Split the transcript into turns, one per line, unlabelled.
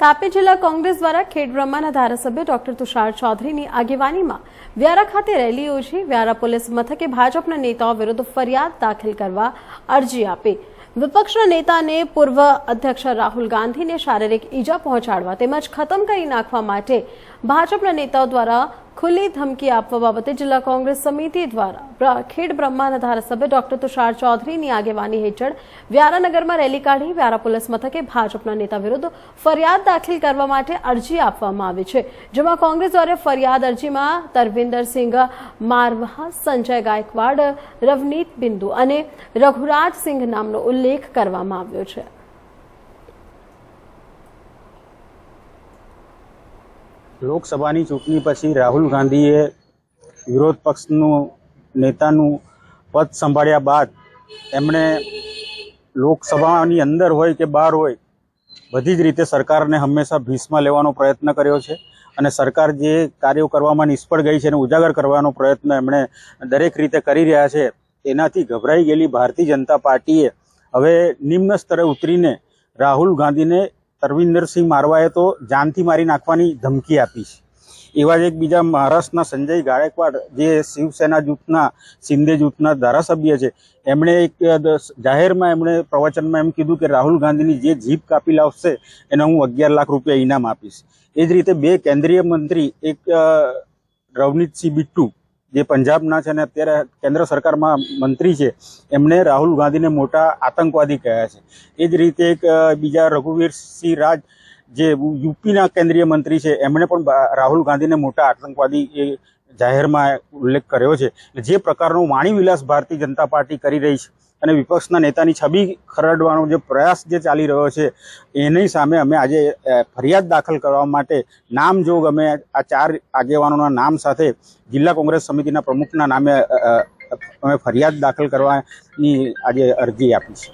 તાપી જિલ્લા કોંગ્રેસ દ્વારા ખેડ બ્રહ્માના ધારાસભ્ય ડોક્ટર તુષાર ચૌધરીની આગેવાનીમાં વ્યારા ખાતે રેલી યોજી વ્યારા પોલીસ મથકે ભાજપના નેતાઓ વિરુદ્ધ ફરિયાદ દાખલ કરવા અરજી આપી. વિપક્ષના નેતાને પૂર્વ અધ્યક્ષ રાહુલ ગાંધીને શારીરિક ઈજા પહોંચાડવા તેમજ ખતમ કરી નાખવા માટે ભાજપના નેતાઓ દ્વારા ખુલ્લી ધમકી આપવા બાબતે જિલ્લા કોંગ્રેસ સમિતિ દ્વારા ખેડ બ્રહ્માના ધારાસભ્ય ડોક્ટર તુષાર ચૌધરીની આગેવાની હેઠળ વ્યારાનગરમાં રેલી કાઢી વ્યારા પોલીસ મથકે ભાજપના નેતા વિરુદ્ધ ફરિયાદ દાખલ કરવા માટે અરજી આપવામાં આવી છે જેમાં કોંગ્રેસ દ્વારા ફરિયાદ અરજીમાં તરવિંદરસિંહ મારવા સંજય ગાયકવાડ રવનીત બિંદુ અને રઘુરાજસિંહ નામનો ઉલ્લેખ કરવામાં આવ્યો છે
લોકસભાની ચૂંટણી પછી રાહુલ ગાંધીએ વિરોધ પક્ષનું નેતાનું પદ સંભાળ્યા બાદ એમણે લોકસભાની અંદર હોય કે બહાર હોય, બધી જ રીતે સરકારને હંમેશા ભીસમાં લેવાનો પ્રયત્ન કર્યો છે અને સરકાર જે કાર્યો કરવામાં નિષ્ફળ ગઈ છે એને ઉજાગર કરવાનો પ્રયત્ન એમણે દરેક રીતે કરી રહ્યા છે, એનાથી ગભરાઈ ગયેલી ભારતીય જનતા પાર્ટીએ હવે નિમ્ન સ્તરે ઉતરીને રાહુલ ગાંધીને તરવિંદરસિંહ મારવાએ તો જાનથી મારી નાખવાની ધમકી આપી છે. એવા જ એક બીજા મહારાષ્ટ્રના સંજય ગાયકવાડ, જે શિવસેના જૂથના, શિંદે જૂથના ધારાસભ્ય છે, એમણે એક જાહેરમાં એમણે પ્રવચનમાં એમ કીધું કે રાહુલ ગાંધીની જે જીપ કાપી લાવશે, એને હું અગિયાર લાખ રૂપિયા ઇનામ આપીશ. એ જ રીતે બે કેન્દ્રીય મંત્રી, એક રવનીતસિંહ બિટ્ટુ જે પંજાબના છે અને અત્યારે કેન્દ્ર સરકારમાં મંત્રી છે એમણે રાહુલ ગાંધીને મોટા આતંકવાદી કહ્યા છે. એ જ રીતે એક બીજા રઘુવીરસિંહ રાજ જે યુપીના કેન્દ્રીય મંત્રી છે, એમણે પણ રાહુલ ગાંધીને મોટા આતંકવાદી જાહેરમાં ઉલ્લેખ કર્યો છે. જે પ્રકારનો વાણીવિલાસ ભારતીય જનતા પાર્ટી કરી રહી છે અને વિપક્ષના નેતાની છબી ખરડવાનો જે પ્રયાસ જે ચાલી રહ્યો છે, એની સામે અમે આજે ફરિયાદ દાખલ કરવા માટે નામજોગ અમે આ ચાર આગેવાનોના નામ સાથે જિલ્લા કોંગ્રેસ સમિતિના પ્રમુખના નામે અમે ફરિયાદ દાખલ કરવાની આજે અરજી આપી છે.